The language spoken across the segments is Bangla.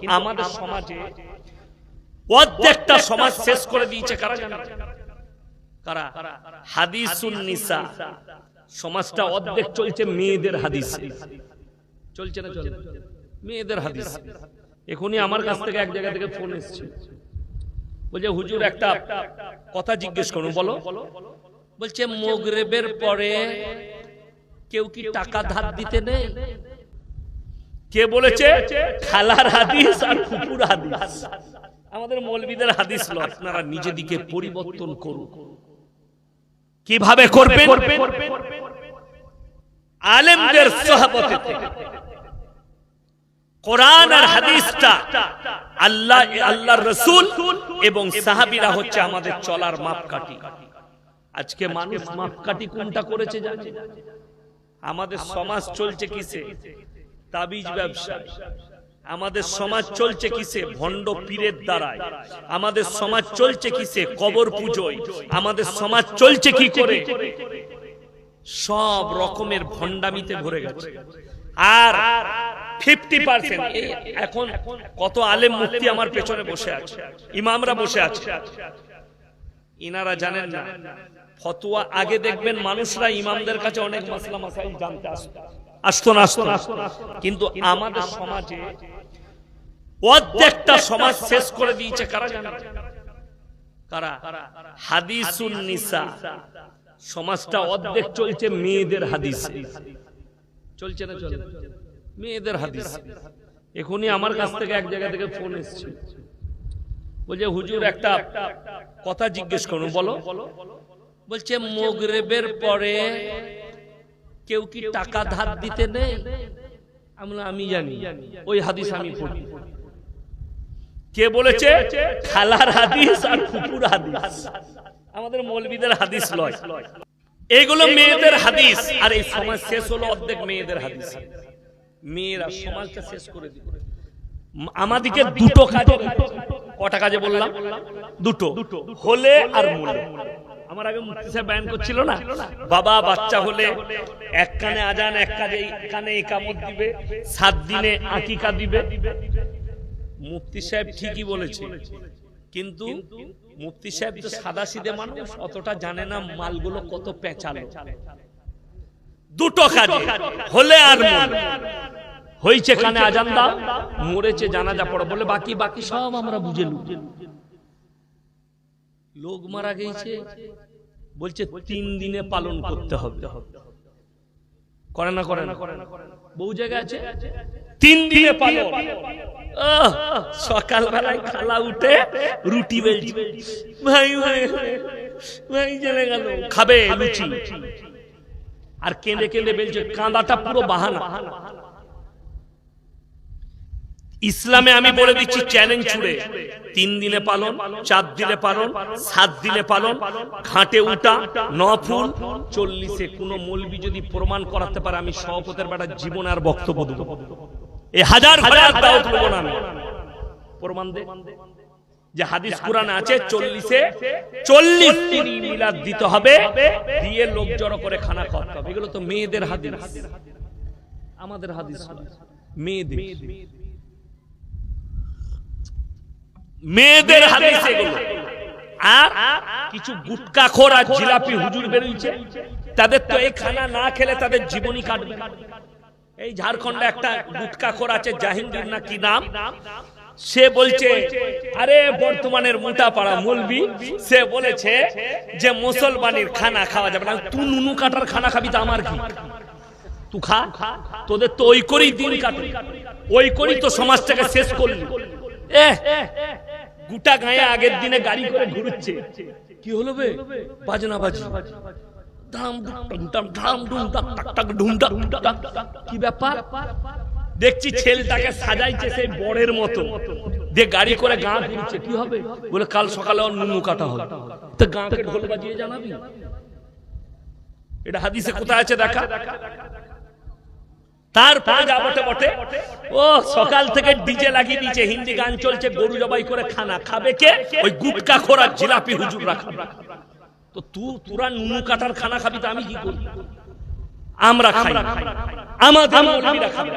কিন্তু আমাদের সমাজে অর্ধেকটা সমাজ শেষ করে দিয়েছে কারা জানে? কারা? হাদিসুন নিসা। সমাজটা অর্ধেক চলছে মেয়েদের হাদিস। চলছে না চলছে মেয়েদের হাদিস। এখনই আমার কাছ থেকে এক জায়গা থেকে ফোন এসেছে। বলছে হুজুর একটা কথা জিজ্ঞেস করুন বলো। বলছে মোগরেবের পরে কেউ কি টাকা ধার দিতে নেই? কে বলেছে? খালার হাদিস আর কুকুর হাদিস। আমাদের মৌলবীদের হাদিস লয়। আপনারা নিজে দিকে পরিবর্তন করুন। কীভাবে করবেন? আলেমদের সহবতে থেকে। কোরআন আর হাদিসটা আল্লাহ আল্লাহর রসুল এবং সাহাবীরা হচ্ছে আমাদের চলার মাপকাঠি। আজকে মানুষ মাপকাঠি কোনটা করেছে জানে আমাদের সমাজ চলছে কিসে? তাবিজ ব্যবসা। আমাদের সমাজ চলছে কিসে? ভণ্ড পীরের দ্বারায়। আমাদের সমাজ চলছে কিসে? কবর পুজোয়। আমাদের সমাজ চলছে কি করে? সব রকমের ভণ্ডামিতে ভরে গেছে। আর ফিফটি পার্সেন্ট। এখন কত আলেম মুক্তি আমার পেছনে বসে আছে। ইমামরা বসে আছে। ইনারা জানেন না। ফতোয়া আগে দেখবেন মানুষরা ইমামদের কাছে অনেক মাসলা মাসাইল জানতে আসতো আসতো না, আসতো কিন্তু আমাদের সমাজে অর্ধেকটা সমাজ শেষ করে দিয়েছে, কারা জানে? কারা? হাদিসুন নিসা। সমাজটা অর্ধেক চলছে মেয়েদের হাদিস। চলছে না চলে মেয়েদের হাদিস। এখনই আমার কাছ থেকে এক জায়গা থেকে ফোন এসছে। বলছে, হুজুর, একটা কথা জিজ্ঞেস করুন, বলো। বলছে, মোগরেবের পরে কেউ কি টাকা ধার দিতে নেই? আমরা আমি জানি। ওই হাদিস আমি পড়ি। কে বলেছে? খালার হাদিস আর কুকুর হাদিস। আমাদের মৌলবীদের হাদিস লয়। এগুলো মেয়েদের হাদিস। আর এই সমাজ শেষ হলো অর্ধেক মেয়েদের হাদিস। মেয়েরা সমাজটা শেষ করে দিল। আমাদিকে দুটো কাজে কটা কাজে বললাম? দুটো। হলে আর মূলে। আমার আগে মুফতি সাহেব বয়ান করছিল না? বাবা বাচ্চা হলে এক কানে আজান এক কানে কানে একামত দিবে সাত দিনে আকিকা দিবে। মুফতি সাহেব ঠিকই বলেছে। কিন্তু মুফতি সাহেব তো সাদা সিধে মানুষ অতটা জানে না মালগুলো কত পেঁচালো। দুটো কাজ হলে আর হয়েছে কানে আজান দাও মরেছে জানাজা পড়ো বলে বাকি বাকি সব আমরা বুঝে লু লোক মারা গেছে, বলছে তিন দিনে পালন করতে হবে। করে না করে না। বহু জায়গায় আছে। তিন দিনে পালন। সকালবেলায় খালা উঠে রুটি বেলছি। ভাই ভাই ভাই চলে গেল। খাবে লুচি। আর কেঁদে কেঁদে বেলছে। কাঁদাটা পুরো বাহানা। ইসলামে আমি বলে দিচ্ছি চ্যালেঞ্জ ছুড়ে। তিন দিনে পালন চার দিনে পালন সাত দিনে পালন ঘাটে উঠা নফুল চল্লিশে কোন মৌলবি যদি প্রমাণ করাতে পারে আমি সহপতের বেটার জীবন আর বক্তব্য দেবো এই হাজার হাজার দাওয়াত নেব না আমি। প্রমাণ দে। যে হাদিস কোরআন আছে চল্লিশে চল্লিশ মিলাদ দিতে হবে দিয়ে লোক জড়ো করে খানা খাওয়াতে হবে। এগুলো তো মেয়েদের হাদিস। আমাদের হাদিস। মেয়েদের। মেয়েদের হাদিস এগুলো। আর কিছু গুটকা খোর আর জিলাপি হুজুর বেরিয়েছে। তাদের তো এই খানা না খেলে তাদের জীবনই কাটবে এই ঝাড়খণ্ডে একটা গুটকা খোর আছে, জাহিঙ্গীর না কি নাম? সে বলছে, আরে, বর্তমানের মোটা পাড়া মুলবি। সে বলেছে যে, মুসলমানের খানা খাওয়া যাবে না। তুই নুনু কাটার খানা খাবি তো আমার কি? তুই খা। তোদের তো ওই করেই দিন কাটে। ওই করেই তো সমাজটাকে শেষ করলি। এ গোটা গায়ে আগের দিনে গাড়ি করে ঘুরছে। কি হলো বে? বাজনা বাজি ধাম ধাম টাক টাক টাক ঢুম টাক টাক। কি ব্যাপার? দেখছি ছেলেটাকে সাজাইছে সেই বড়ের মতো। দিয়ে গাড়ি করে গাঁ ঘুরছে। কি হবে? বলে কাল সকালে ওর নুনু কাটা হবে। তো গাঁকে ঢোল বাজিয়ে জানাবি? এটা হাদিসে কোথায় আছে দেখা? তারপরে যা বটে বটে। ও সকাল থেকে ডিজে লাগিয়ে দিয়েছে হিন্দি গান চলছে গরু জবাই করে খানা। খাবে কে? ওই গুটকা খোরা জিলাপি হুজুর রাখা তো তু তোরা নুনু কাটার খানা খাবি তো আমি কি করি? আমরা খাই। আমাদের মৌলবীরা খাবে।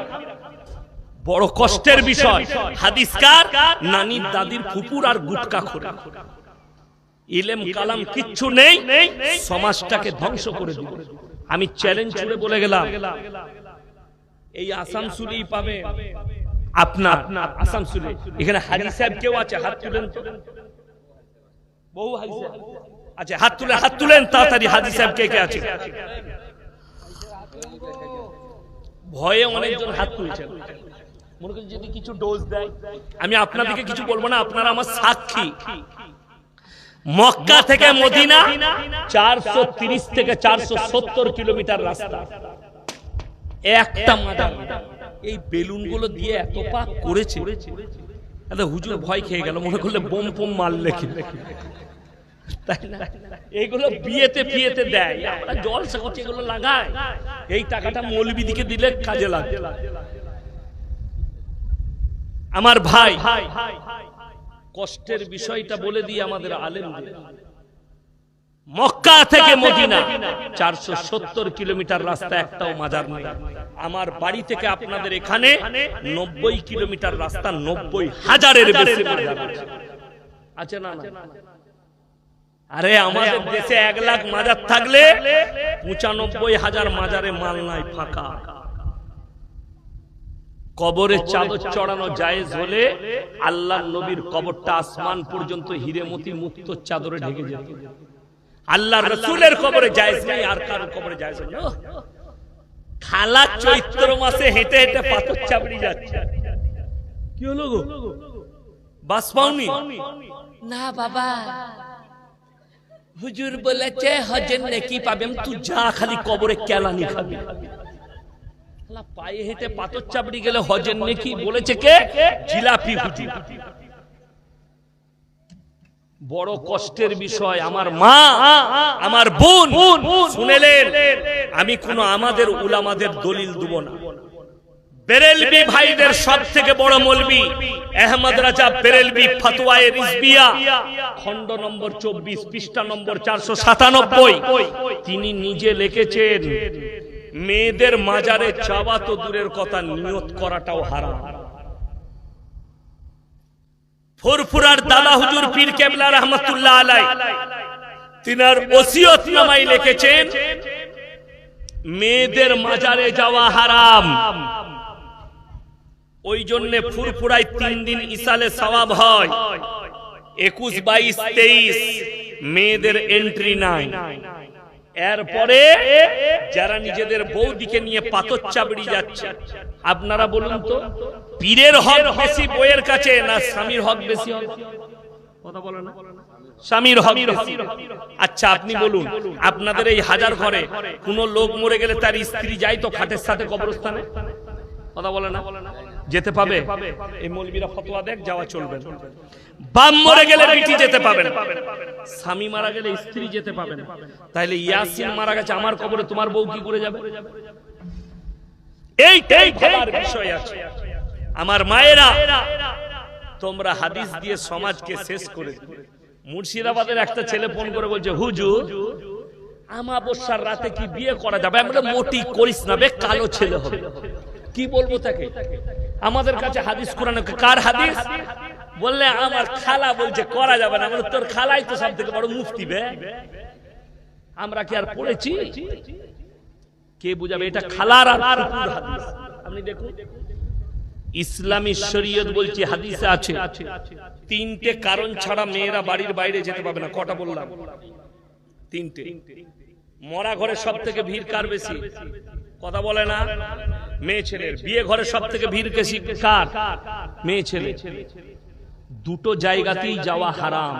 বড় কষ্টের বিষয়। হাদিসকার নানির দাদির ফুপুর আর গুটকা খোরা। ইলেম কালাম কিচ্ছু নেই। সমাজটাকে ধ্বংস করে দিল। আমি চ্যালেঞ্জ করে বলে গেলাম। এই আসানসুলি পাবে। আপনার আসানসুলি এখানে হাজি সাহেব কেউ আছে? হাত তুলেন বহু হাজি আচ্ছা হাত তুলে হাত তুলেন তাড়াতাড়ি হাজি সাহেব কে কে আছে? ভয়ে অনেকজন হাত তুলছেন। মনে করি যদি কিছু ডোজ দেয়। আমি আপনাদেরকে কিছু বলব না আপনারা আমার সাক্ষী। মক্কা থেকে মদিনা চারশো তিরিশ থেকে চারশো সত্তর কিলোমিটার রাস্তা। একটা মাদার। এই বেলুনগুলো দিয়ে এত পাক করেছে। আরে হুজুর ভয় খেয়ে গেল, মনে করলে বোম পোম তাই না? এইগুলো বিয়েতে ফিয়েতে দেয়। আমরা জল করছে এগুলো লাগায় এই টাকাটা মৌলবিদিকে দিলে কাজে লাগে আমার ভাই, কষ্টের বিষয়টা বলে দিয়ে আমাদের আলেম মক্কা থেকে মদিনা। চারশো সত্তর কিলোমিটার রাস্তা একটাও মাজার নেই আমার বাড়ি থেকে আপনাদের এখানে নব্বই কিলোমিটার রাস্তা নব্বই হাজারের বেশি মাজার আছে। না আরে আমাদের দেশে এক লাখ মাজার থাকলে পঁচানব্বই হাজার মাজারে মাল নাই ফাঁকা। কবরে চাদর চড়ানো জায়েজ হলে আল্লাহ নবীর কবরটা আসমান পর্যন্ত হিরেমতি মুক্ত চাদরে ঢেকে যেত। আল্লাহ রসুলের কবরে জায়েজ নেই আর কারও কবরে জায়েজ নেই। খালা চৈত্র মাসে হেঁটে হেঁটে পাথর চাপড়ি যাচ্ছে। কি হলো গো? বাস পাওনি? না বাবা। হুজুর বলেছে হজের নেকি পাবেন তুই যা খালি কবরে কেলানি খাবি। পায়ে হেঁটে পাথর চাপড়ি গেলে হজের নেকি বলেছে কে? জিলাপি হুজুর। বড় কষ্টের বিষয় আমার মা আমার বোন। শুনেলেন? আমি কোন আমাদের উলামাদের দলিল দেব না। বেরেলবি ভাইদের সব থেকে বড় মলবি আহমদ রাজা বেরেলবি ফতোয়ায়ে রিজবিয়া। খণ্ড নম্বর চব্বিশ পৃষ্ঠা নম্বর চারশো সাতানব্বই। তিনি নিজে লিখেছেন মেয়েদের মাজারে চাওয়া তো দূরের কথা নিয়ত করাটাও হারাম। ফুরফুরার দাদা হুজুর পীর কেবলা রহমতুল্লাহ আলাই তিনার ওসিয়ত নামাই লিখেছেন, মেয়েদের মাজারে যাওয়া হারাম। ওই জন্য ফুরফুরায় তিন দিন ইসালে সওয়াব হয়। একুশ বাইশ তেইশ, মেয়েদের এন্ট্রি নাই। এরপরে যারা নিজেদের বৌদিকে নিয়ে পাথর চাবড়ি যাচ্ছে, আপনারা বলুন তো পীরের হক বেশি বইয়ের কাছে না স্বামীর হক বেশি কথা বলে না? স্বামীর হক আচ্ছা আপনি বলুন আপনাদের এই হাজার ঘরে কোন লোক মরে গেলে তার স্ত্রী যায় তো খাটের সাথে কবরস্থানে? কথা বলে না? যেতে পাবে? এই মলবিরা ফতোয়া দেখ যাওয়া চলবে বাম মরে গেলে বিটি যেতে পাবে না। স্বামী মারা গেলে স্ত্রী যেতে পাবে না। তাহলে ইয়াসিন মারা গেছে আমার কবরে তোমার বউ কি করে যাবে? এই বিষয় আছে। আমার মায়েরা, তোমরা হাদিস দিয়ে সমাজকে শেষ করে মুর্শিদাবাদের একটা ছেলে ফোন করে বলছে, হুজুর, আমাবস্যার রাতে কি বিয়ে করা যাবে? আমরা মোটি করিস না বে, কালো ছেলে হবে। কি বলব তাকে? আমাদের কাছে হাদিস কোরআন কার হাদিস? বললে, আমার খালা বলছে করা যাবে না। মানে তোর খালাই তো সব থেকে বড় মুফতি বে। আমরা কি আর পড়েছি? কে বুঝাবে? এটা খালার আর আপনি দেখুন। ইসলামী শরীয়ত বলছি, হাদিসে আছে। তিনটে কারণ ছাড়া মেয়েরা বাড়ির বাইরে যেতে পাবে না, কটা বললাম? তিনটে। মরা ঘরে সব থেকে ভিড় কার বেশি? কথা বলে না? মেয়ে ছেলের। বিয়ে ঘরে সব থেকে ভিড় বেশি কার? মেয়ে ছেলে। দুটো জায়গাতেই যাওয়া হারাম।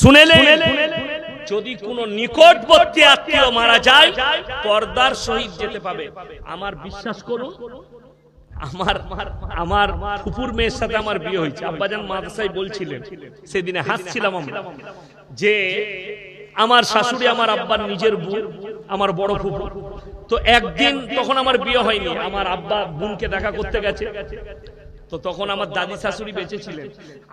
শুনেলেন যদি কোন নিকটবর্তী আত্মীয় মারা যায়, পর্দার সহিত যেতে পাবে। আমার বিশ্বাস করুন আমার আমার ফুপুর মেয়ের সাথে আমার বিয়ে হয়েছে। আব্বাজান মাদ্রাসায় বলছিলেন সেদিনে হাসছিলাম আমরা যে আমার শাশুড়ি আমার আব্বার নিজের বোন আমার বড় ফুপু। তো একদিন তখন আমার বিয়ে হয়নি আমার আব্বা বোনকে দেখা করতে গেছে। তো তখন আমার দাদি শাশুড়ি বেঁচে ছিলেন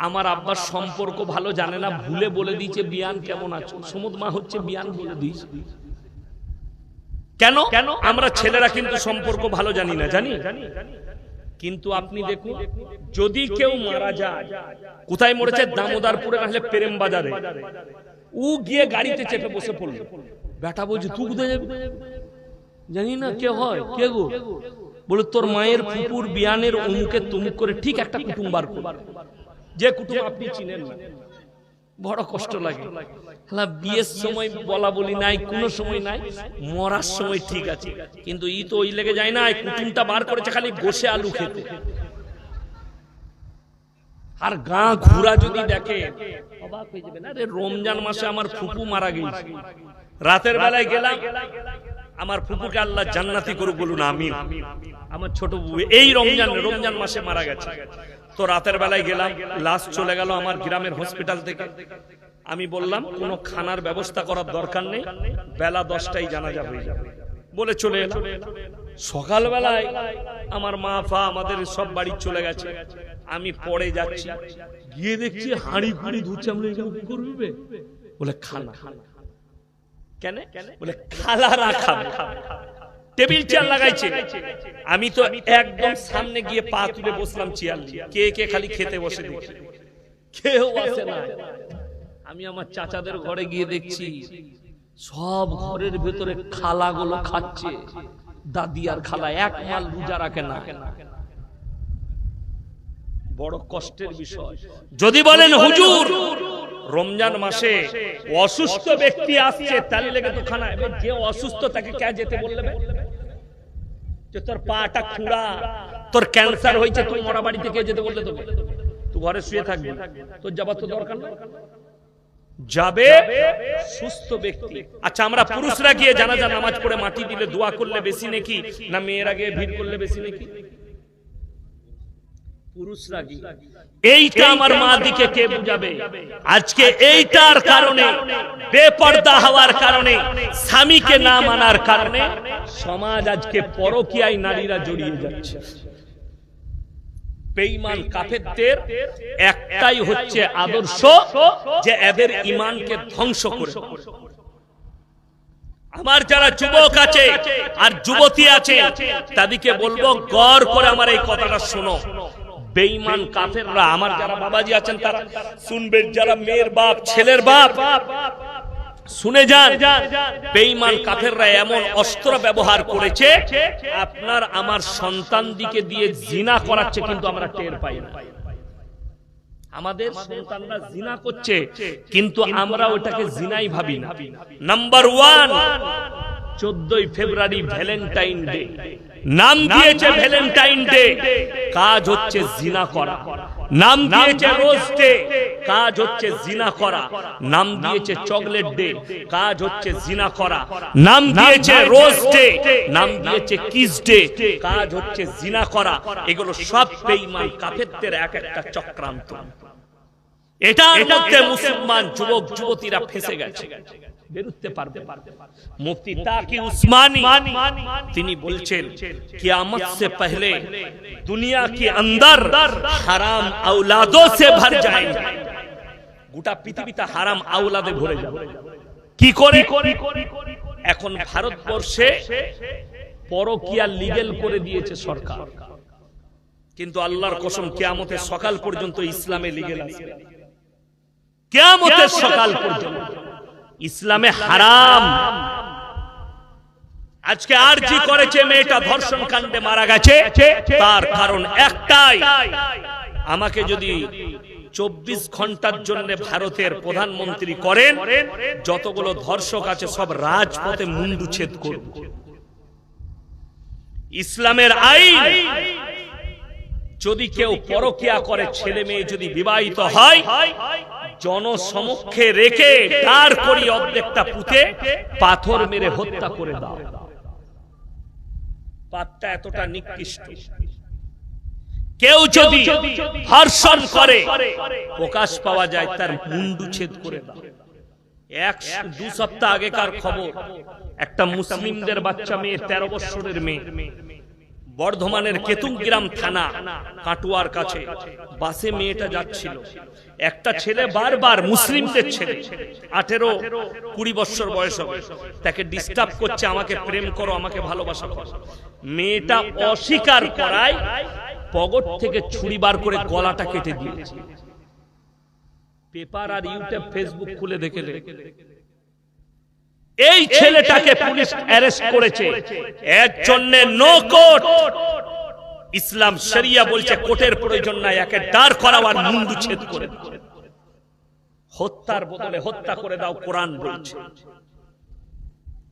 আমার আব্বার সম্পর্ক ভালো জানে না ভুলে বলে দিয়েছে বিয়ান কেমন আছো? সমুদ মা হচ্ছে বিয়ান বলে দিয়েছে। কেন? কেন? আমরা ছেলেরা কিন্তু সম্পর্ক ভালো জানি না জানি? কিন্তু আপনি দেখুন যদি কেউ মারা যায় কোথায় মরেছে? দামোদারপুরে আসলে প্রেম বাজারে ও গিয়ে গাড়িতে চেপে বসে পড়ল। বেটা বলছে তুই কোথায় যাবি? জানি না কে হয় কে গো? বলে তোর মায়ের ফুপুর বিয়ানের অমুকে তুমুক করে ঠিক একটা কুটুম বার যে কুটুম আপনি চিনেন না। বড় কষ্ট লাগে। হালা বিয়ের সময় বলা বলি নাই কোনো সময় নাই মরার সময় ঠিক আছে। কিন্তু ই তো ওই লেগে যায় না কুটুমটা বার করেছে খালি বসে আলু খেতে। আর গা ঘুরা যদি দেখে অবাক হয়ে রমজান মাসে আমার ফুপু মারা গিয়েছে রাতের বেলায় গেলাম আমার ফুপুকে আল্লাহ জান্নাতি করুক বলুন আমি আমার ছোট বউ এই রমজান রমজান মাসে মারা গেছে। তো রাতের বেলায় গেলাম, লাশ চলে গেল আমার গ্রামের হসপিটাল থেকে। আমি বললাম, কোনো খানার ব্যবস্থা করার দরকার নেই, বেলা দশটাই জানাজা হয়ে যাবে। বলে চলে এলাম। সকালবেলায় আমার মা ফা আমাদের সব বাড়ি চলে গেছে। আমি পরে যাচ্ছি। গিয়ে দেখছি হাঁড়ি ফাঁড়ি ধুচ্ছে আমরা করবে? বলে খানা কেন? বলে খালা রাখা টেবিল চেয়ার লাগাইছে। আমি তো একদম সামনে গিয়ে পা তুলে বসলাম চেয়ার। কে কে খালি খেতে বসে দেখি কেউ আসে না। আমি আমার চাচাদের ঘরে গিয়ে দেখছি সব ঘরের ভেতরে খালাগুলো খাচ্ছে। দাদি আর খালা এক মাল রোজা রাখে না। বড় কষ্টের বিষয়। যদি বলেন হুজুর রমজান মাসে অসুস্থ ব্যক্তি আসছে তাহলে লেগে তো খানা এবার যে অসুস্থ তাকে কে যেতে বললে? যে তোর পাটা খুঁড়া তোর ক্যান্সার হয়েছে তুই মরা বাড়ি থেকে যেতে বললে তোকে তুই ঘরে শুয়ে থাকবি তোর যাবার তো দরকার না যাবে সুস্থ ব্যক্তি। আচ্ছা আমরা পুরুষরা গিয়ে জানাজা নামাজ পড়ে মাটি দিলে দোয়া করলে বেশি নাকি? না মেয়েরা গিয়ে ভিড় করলে বেশি নাকি? এইটা আমার মা দিকে কে বুঝাবে? আজকে এইটার কারণে বেপর্দা হওয়ার কারণে স্বামীকে না মানার কারণে সমাজ আজকে পরকীয়ায় নারীরা জড়িয়ে যাচ্ছে। বেঈমান কাফেরদের একটাই হচ্ছে আদর্শ যে এদের ইমানকে ধ্বংস করে আমার যারা যুবক আছে আর যুবতী আছে তাদেরকে বলব গড় করে আমার এই কথাটা শোনো। বেঈমান কাফেররা আমার যারা বাবাজি আছেন তারা শুনবেন যারা মেয়ের বাপ ছেলের বাপ শুনে যান বেঈমান কাফেররা এমন অস্ত্র ব্যবহার করেছে আপনার আমার সন্তান দিকে দিয়ে জিনা করাচ্ছে কিন্তু আমরা টের পাই না। আমাদের সন্তানরা জিনা করছে কিন্তু আমরা ওটাকে জিনাই ভাবি না। নাম্বার ওয়ান চোদ্দই ফেব্রুয়ারি ভ্যালেন্টাইন ডে। নাম দিয়েছে ভ্যালেন্টাইন ডে। কাজ হচ্ছে জিনা করা। নাম দিয়েছে রোজ ডে। কাজ হচ্ছে জিনা করা। নাম দিয়েছে চকলেট ডে। কাজ হচ্ছে জিনা করা। নাম দিয়েছে রোজ ডে। নাম দিয়েছে কিস ডে। কাজ হচ্ছে জিনা করা। এগুলো সব বেঈমান কাফেরদের এক একটা চক্রান্ত। এটার মধ্যে মুসলমান যুবক যুবতীরা ফেসে গেছে। বেরুতে পারবে মুফতি তাকি উসমানী তিনি বলছেন কিয়ামত से पहले दुनिया के अंदर হারাম औलादों से भर जाएंगे গোটা পৃথিবীতে হারাম আওলাদে ভরে যাবে কি করে এখন ভারতবর্ষে পরকিয়া লিগেল করে দিয়েছে সরকার কিন্তু আল্লাহর কসম কিয়ামতের সকাল পর্যন্ত ইসলামে লিগেল আছে কেয়ামতের সকাল পর্যন্ত ইসলামে হারাম। আজকে আর জি করেছে, মেয়েটা ধর্ষণ কাণ্ডে মারা গেছে। তার কারণ একটাই। আমাকে যদি চব্বিশ ঘণ্টার জন্য ভারতের প্রধানমন্ত্রী করেন, যতগুলো ধর্ষক আছে সব রাজপথে মুন্ডু ছেদ করব। ইসলামের আইন যদি কেউ পরকিয়া করে ছেলে মেয়ে যদি বিবাহিত হয় জনসমক্ষে রেখে দাঁড় করি অর্ধেকটা পুঁতে পাথর মেরে হত্যা করে দাও। পাতটা এতটা নিকৃষ্ট। কেউ যদি ধর্ষণ করে প্রকাশ পাওয়া যায় তার মুন্ডু ছেদ করে দাও। এক দু সপ্তাহ আগেকার খবর একটা মুসলিমদের বাচ্চা মেয়ে তেরো বছরের মেয়ে। বর্ধমানের কেতুমগ্রাম থানা কাটুয়ার কাছে। বাসে মেয়েটা যাচ্ছিল। একটা ছেলে বারবার মুসলিমদের ছেলে। আঠেরো কুড়ি বছর বয়স হবে। তাকে ডিস্টার্ব করছে আমাকে প্রেম করো আমাকে ভালোবাসা। করো মেয়েটা অস্বীকার করায় পগট থেকে ছুরি বার করে গলাটা কেটে দিয়েছে। পেপার আর ইউটিউব ফেসবুক খুলে দেখে এই ছেলেটাকে পুলিশ অ্যারেস্ট করেছে। এর জন্য নো কোর্ট ইসলাম শরিয়া বলছে কোর্টের প্রয়োজন নাই, একে দাঁড় করাবার মুন্ডু ছেদ করে হত্যার বদলে হত্যা করে দাও, কোরআন বলছে।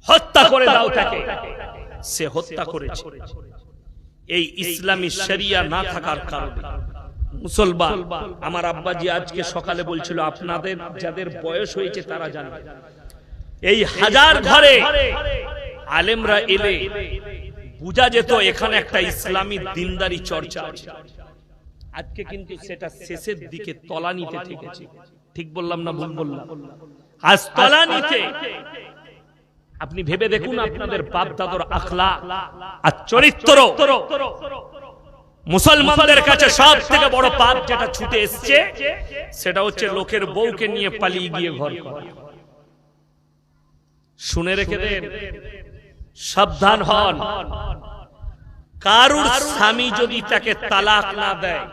হত্যা করে দাও তাকে। সে হত্যা করেছে। এই ইসলামী শরিয়া না থাকার কারণে। মুসলমান, আমার আব্বাজি আজকে সকালে বলছিল, আপনাদের যাদের বয়স হয়েছে তারা জানে এই হাজার ঘরে আলেমরা এলে বুঝা যেত এখানে একটা ইসলামী দিনদারি চর্চা আছে। আজকে কিন্তু সেটা শেষের দিকে তলানিতে ঠেকেছে ঠিক বললাম না ভুল বললাম? আজ তলানিতে আপনি ভেবে দেখুন আপনাদের বাপ দাদর আখলা আর চরিত্র। মুসলমানদের কাছে সব থেকে বড় পাপ যেটা ছুটে এসছে সেটা হচ্ছে লোকের বউকে নিয়ে পালিয়ে গিয়ে ঘর করা। শুনে রেখে দেন, সাবধান হন। কারুর স্বামী যদি তাকে তালাক না দেয়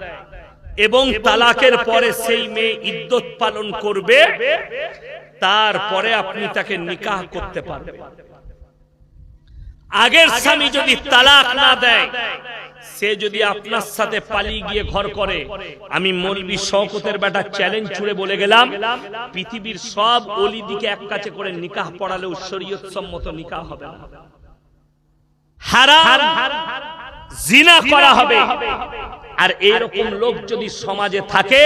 এবং তালাকের পরে সেই মেয়ে ইদ্যত পালন করবে, তারপরে আপনি তাকে নিকাহ করতে পারবেন। আগের স্বামী যদি তালাক না দেয় সে যদি আপনার সাথে পালিয়ে গিয়ে ঘর করে। আমি মলবি শওকতের বেটা চ্যালেঞ্জ ছুড়ে বলে গেলাম। পৃথিবীর সব অলি দিকে এক কাছে করে নিকাহ পড়ালেও শরীয়ত সম্মত নিকাহ হবে না। হারাম? জিনা করা হবে। আর এরকম লোক যদি সমাজে থাকে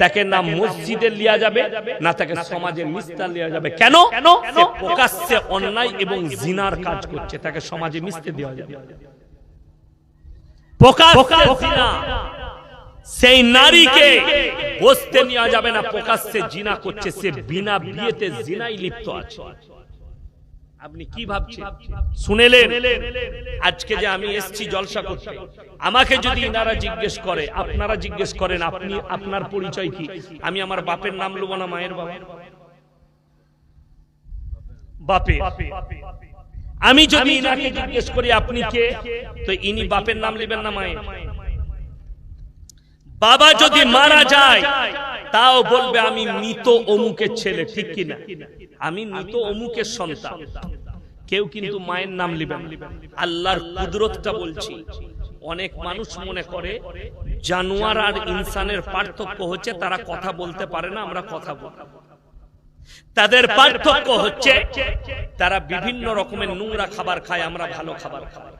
তাকে না মসজিদে লিয়া যাবে না তাকে সমাজে মিস্তার লিয়া যাবে। কেন? সে প্রকাশ্যে অন্যায় এবং জিনার কাজ করছে তাকে সমাজে মিশতে দেওয়া যাবে। প্রকাশ্যে জিনা। সেই নারীকে বসতে নেওয়া যাবে না প্রকাশ্যে জিনা করছে সে বিনা বিয়েতে জিনাই লিপ্ত আছে। আপনি কি ভাবছেন? শুনেলেন? আজকে যে আমি এসছি জলসা করতে। আমাকে যদি ইনারা জিজ্ঞেস করে আপনারা জিজ্ঞেস করেন আপনি আপনার পরিচয় কি? আমি আমার বাপের নাম লব না মায়ের বাবা। বাপে আমি যদি ইনাকে জিজ্ঞেস করি আপনি কে? তো ইনি বাপের নাম নেবেন না মায়ের। বাবা যদি মারা যায় তাও বলবে, আমি মৃত অমুকের ছেলে। ঠিক কিনা? আমি মৃত অমুকের সন্তান। কেউ কিন্তু মায়ের নাম লিবেন আল্লাহর কুদরতটা বলছি, অনেক মানুষ মনে করে, জানোয়ার আর ইনসানের পার্থক্য হচ্ছে, তারা কথা বলতে পারে না, আমরা কথা বলি। তাদের পার্থক্য হচ্ছে, তারা বিভিন্ন রকমের নোংরা খাবার খায়, আমরা ভালো খাবার খাই।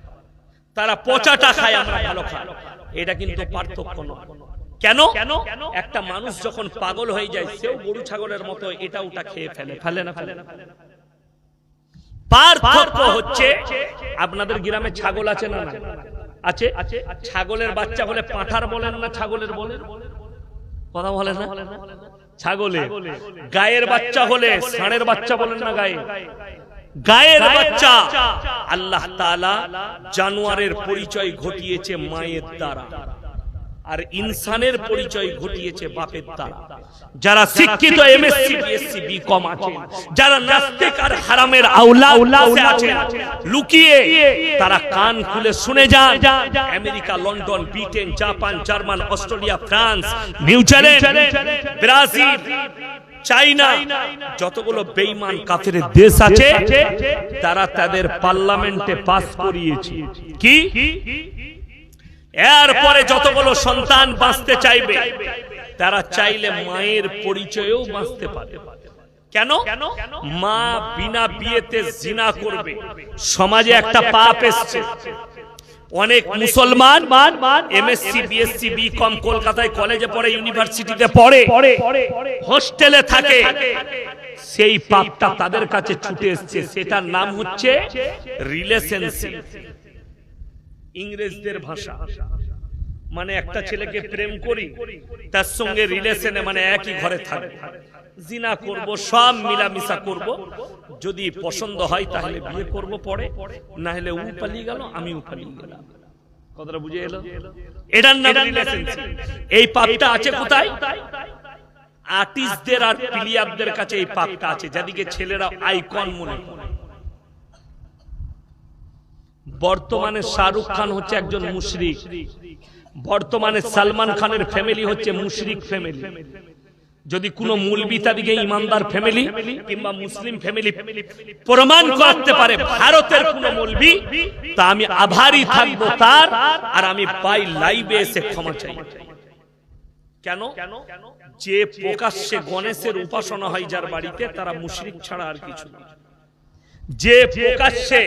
তারা পচাটা খায়, আমরা ভালো খাই। এটা কিন্তু পার্থক্য নয়। কেন? কেন? একটা মানুষ যখন পাগল হয়ে যায় সেও গরু ছাগলের মতো এটা ওটা খেয়ে ফেলে। ফেলে না ফেলে না পার্থক্য হচ্ছে আপনাদের গ্রামে ছাগল আছে না না আছে? ছাগলের বাচ্চা হলে পাঁঠার বলেন না ছাগলের বলেন? কথা বলেন না। ছাগলে। গায়ের বাচ্চা হলে ষাঁড়ের বাচ্চা বলেন না গায়ে? গায়ের বাচ্চা। আল্লাহ তাআলা জানোয়ারের পরিচয় ঘটিয়েছে মায়ের দ্বারা। আর ইনসানের পরিচয় ঘটিয়েছে বাপের দ্বারা। যারা শিক্ষিত এমএসসি বিএসসি বিকম আছেন। যারা নাস্তিক আর হারামের আউলা আউলাসে আছেন। লুকিয়ে তারা কান খুলে শুনে যান। America London Britain Japan German Australia France New Zealand Brazil China যতগুলো বেইমান কাফের দেশ আছে তারা তাদের পার্লামেন্টে পাস করিয়েছে। কি? এরপরে যতগুলো সন্তান বাঁচতে চাইবে তারা চাইলে মায়ের পরিচয়েও বাঁচতে পারে। কেন? মা বিনা বিয়েতে জিনা করবে। সমাজে একটা পাপ এসছে। অনেক মুসলমান এমএসসি বিএসসি বিকম কলকাতায় কলেজে পড়ে ইউনিভার্সিটিতে পড়ে হোস্টেলে থাকে। সেই পাপটা তাদের কাছে ছুটে এসছে। সেটার নাম হচ্ছে রিলেশনশিপ ইংরেজদের ভাষা। মানে একটা ছেলেকে প্রেম করি তার সঙ্গে রিলেশনে মানে একই ঘরে থাকব জিনা করব সব মিলামিশা করব। যদি পছন্দ হয় তাহলে বিয়ে করব পরে। না হলে উ পালিয়ে গেল আমিও পালিয়ে গেলাম। কথাটা বুঝে এলো? এটার নাম রিলেশনশিপ এই পাপটা আছে কোথায়? আর্টিস্টদের আর প্লেয়ারদের কাছে এই পাপটা আছে। যাদিকে ছেলেরা আইকন মনে করে। বর্তমানে শাহরুখ খান হচ্ছে একজন মুশরিক। বর্তমানে সালমান খানের ফ্যামিলি হচ্ছে মুশরিক ফ্যামিলি যদি কোনো মূলবি তাদিকে ইমানদার ফ্যামিলি কিংবা মুসলিম ফ্যামিলি প্রমাণ করতে পারে ভারতের কোন মৌলবি তা আমি আভারী থাকব তার আর আমি পাই লাইভে এসে ক্ষমা চাই। কেন? যে প্রকাশ্যে গণেশের উপাসনা হয় যার বাড়িতে তারা মুশরিক ছাড়া আর কিছু না যে প্রকাশ্যে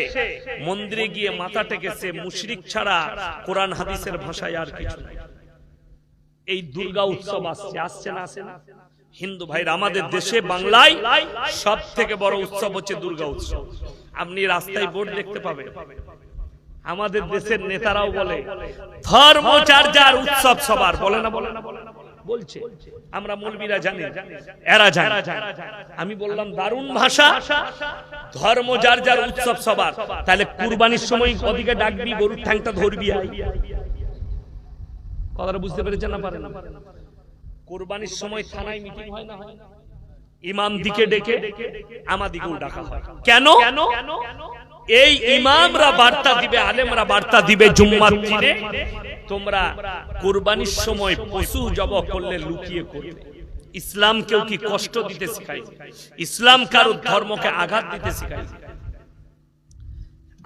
মন্দিরে গিয়ে মাথা টেকেছে, মুশরিক ছাড়া কোরআন, হাদিসের ভাষায় আর কিছু নাই। এই দুর্গা উৎসব আসছে আসছে না, আসে না। হিন্দু ভাইরা, আমাদের দেশে, বাংলায় সব থেকে বড় উৎসব হচ্ছে দুর্গা উৎসব। আপনি রাস্তায় বোর্ড দেখতে পাবেন। আমাদের দেশের নেতারাও বলে ধর্ম যার যার উৎসব সবার, বলে না বলে না, বলে বলছে আমরা মৌলবীরা জানি এরা জানে। আমি বললাম দারুণ ভাষা ধর্ম যার যার উৎসব সবার। তাহলে কুরবানির সময় ওদিকে ডাকবি গরুর ঠ্যাংটা ধরবি কথাটা বুঝতে পেরেছেন না পারেন? কোরবানির সময় থানায় মিটিং হয় না? হয় ইমাম দিকে ডেকে আমাদিকেও ডাকা হয়। কেন? এই ইমামরা বার্তা দিবে আলেমরা বার্তা দিবে জুম্মার দিনে। তোমরা কোরবানির সময় পশু জব করলে লুকিয়ে করবে। ইসলাম কেউ কি কষ্ট দিতে শেখায়? ইসলাম কারও ধর্মকে আঘাত দিতে শেখায়?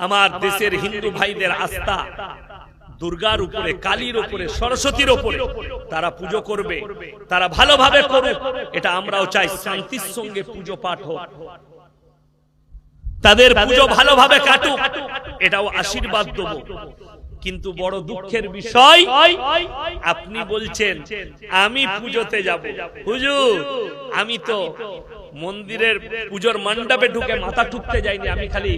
আমার দেশের হিন্দু ভাইদের আস্থা দুর্গার উপরে, কালীর উপরে, সরস্বতীর উপরে। তারা পুজো করবে, তারা ভালোভাবে করুক, এটা আমরাও চাই, শান্তির সঙ্গে পুজো পাঠ হোক। তাদের পুজো ভালোভাবে কাটুক, এটাও আশীর্বাদ দেব। কিন্তু বড় দুঃখের বিষয় আপনি বলছেন আমি পুজোতে যাব। হুজুর আমি তো মন্দিরের পুজোর মণ্ডপে ঢুকে মাথা ঠুকতে যাইনি আমি খালি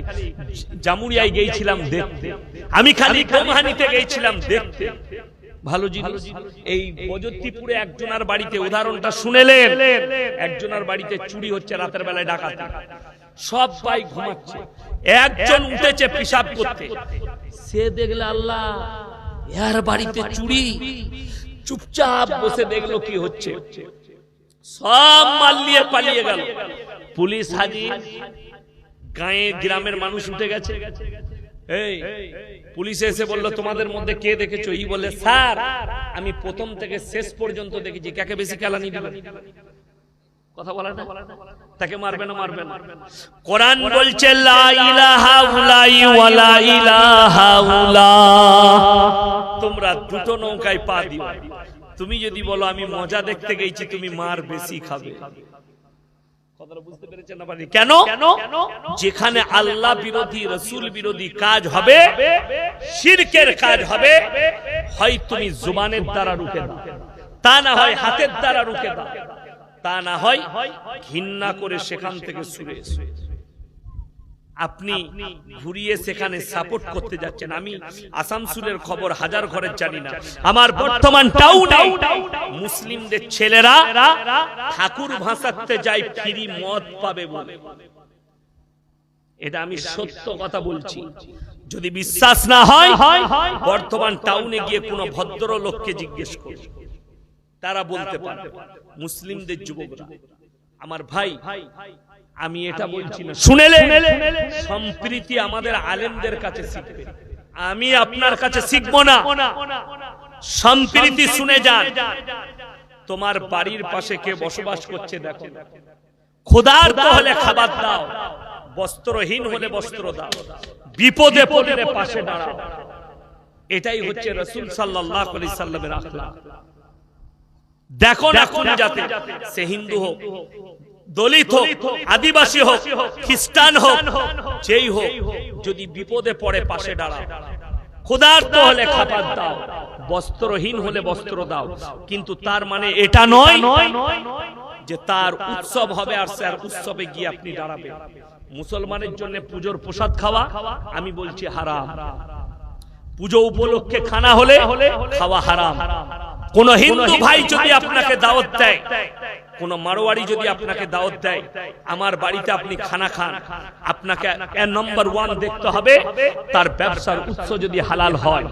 জামুরিয়ায় গিয়েছিলাম দেখতে। আমি খালি গোমহানিতে গিয়েছিলাম দেখতে। ভালো জিনিস এই বজত্তিপুরে একজনের বাড়িতে উদাহরণটা শুনেলেন। একজনের বাড়িতে চুরি হচ্ছে রাতের বেলায় ডাকাতি। সব ভাই ঘুমাচ্ছে। একজন উঠেছে পিসাব করতে। সে দেখলে আল্লাহ এর বাড়িতে চুরি? চুপচাপ বসে দেখল কি হচ্ছে। সব মাল নিয়ে পালিয়ে গেল। পুলিশ হাজির। গায়ে গ্রামের মানুষ উঠে গেছে। এই, পুলিশ এসে বলল, তোমাদের মধ্যে কে দেখেছ? ই বলে স্যার, আমি প্রথম থেকে শেষ পর্যন্ত দেখেছি। কাকে বেশি কেলানি দিবেন কথা বলা না? তাকে মারবে না মারবে না। কোরআন বলছে লা ইলাহা উলাই ওয়ালা ইলাহা উলা তোমরা দুটো নৌকায় পা দিও। তুমি যদি বলো আমি মজা দেখতে গেছি তুমি মার বেশি খাবে। কথাটা বুঝতে পেরেছেন না পারি? কেন? যেখানে আল্লাহ বিরোধী রসুল বিরোধী কাজ হবে শিরকের কাজ হবে হয় তুমি জুবানের দ্বারা রুখে দাও। তা না হয় হাতের দ্বারা রুখে দাও। তা না হয় ঘৃণা করে সেখান থেকে এসো। আপনি ঘুরিয়ে সেখানে সাপোর্ট করতে যাচ্ছেন। আমি আসানসোলের খবর হাজার ঘরের জানি না। আমার বর্তমান মুসলিমদের ছেলেরা ঠাকুর ভাসাতে যায়, ফিরি মদ পাবে বলে। এটা আমি সত্য কথা বলছি। যদি বিশ্বাস না হয়, বর্তমান টাউনে গিয়ে কোনো ভদ্র লোককে জিজ্ঞেস করুন তারা বলতে পারে মুসলিমদের যুবকরা। আমার ভাই আমি এটা বলছি না। শুনেলে সম্প্রীতি আমাদের আলেমদের কাছে শিখবে। আমি আপনার কাছে শিখব না। সম্প্রীতি শুনে যান। তোমার বাড়ির পাশে কে বসবাস করছে দেখো। খোদার তো হলে খাবার দাও। বস্ত্রহীন হলে বস্ত্র দাও। বিপদে পড়লে পাশে দাঁড়াও। এটাই হচ্ছে রসুল আলাইহি সাল্লামের আখলাক। দেখো না কোন জাতি। সে হিন্দু হোক দলিত হোক আদিবাসী হোক খ্রিস্টান হোক যেই হোক যদি বিপদে পড়ে পাশে দাঁড়াও। ক্ষুধার্ত হলে খাবার দাও বস্ত্রহীন হলে বস্ত্র দাও। কিন্তু তার মানে এটা নয় যে তার উৎসব হবে আর সে আর উৎসবে গিয়ে আপনি দাঁড়াবেন। মুসলমানের জন্য পুজোর প্রসাদ খাওয়া আমি বলছি হারাম। পুজো উপলক্ষে খানা হলে খাওয়া হারাম। কোন হিন্দু ভাই যদি আপনাকে দাওয়াত দেয় কোন মারোয়ারি যদি আপনাকে দাওয়াত দেয় আমার বাড়িতে আপনি খানা খান আপনাকে নম্বর ওয়ান দেখতে হবে তার ব্যবসার উৎস যদি হালাল হয়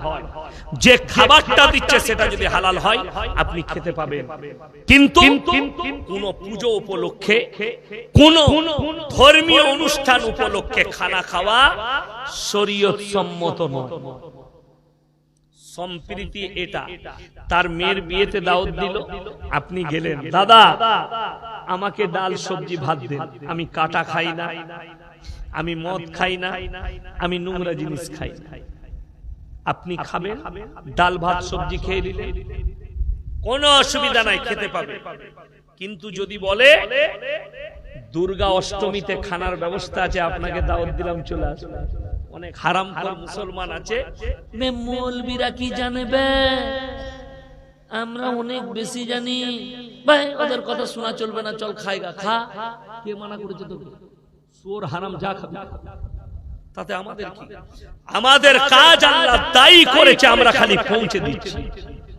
যে খাবারটা দিচ্ছে সেটা যদি হালাল হয় আপনি খেতে পাবেন। কিন্তু কোন পুজো উপলক্ষে কোন ধর্মীয় অনুষ্ঠান উপলক্ষে খানা খাওয়া শরীয়ত সম্মত নয়। সম্প্রীতি এটা। তার মেয়ের বিয়েতে দাওয়াত দিল। আপনি গেলেন। দাদা আমাকে ডাল সবজি ভাত দেন। আমি কাটা খাই না। আমি মদ খাই না। আমি নোংরা জিনিস খাই। না আপনি খাবেন? ডাল ভাত সবজি খেয়ে নিলেন কোনো অসুবিধা নাই খেতে পাবে। কিন্তু যদি বলে দুর্গা অষ্টমীতে খানার ব্যবস্থা আছে আপনাকে দাওয়াত দিলাম চলে আসবে অনেক হারাম মুসলমান আছে। মৌলবীরা কি জানবে? আমরা অনেক বেশি জানি। ভাই ওদের কথা শোনা চলবে না চল খাইগা খা। কে মানা করেছে তোকে? সোর হারাম যা খাবে। তাতে আমাদের কি? আমাদের কাজ আল্লাহ দায়ী করেছে আমরা খালি পৌঁছে দিচ্ছি।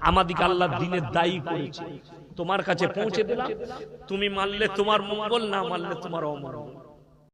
আমাদিকে আল্লাহ দিনের দায়ী করেছে। তোমার কাছে পৌঁছে দিলাম। তুমি মানলে তোমার মঙ্গল না মানলে তোমার অমঙ্গল।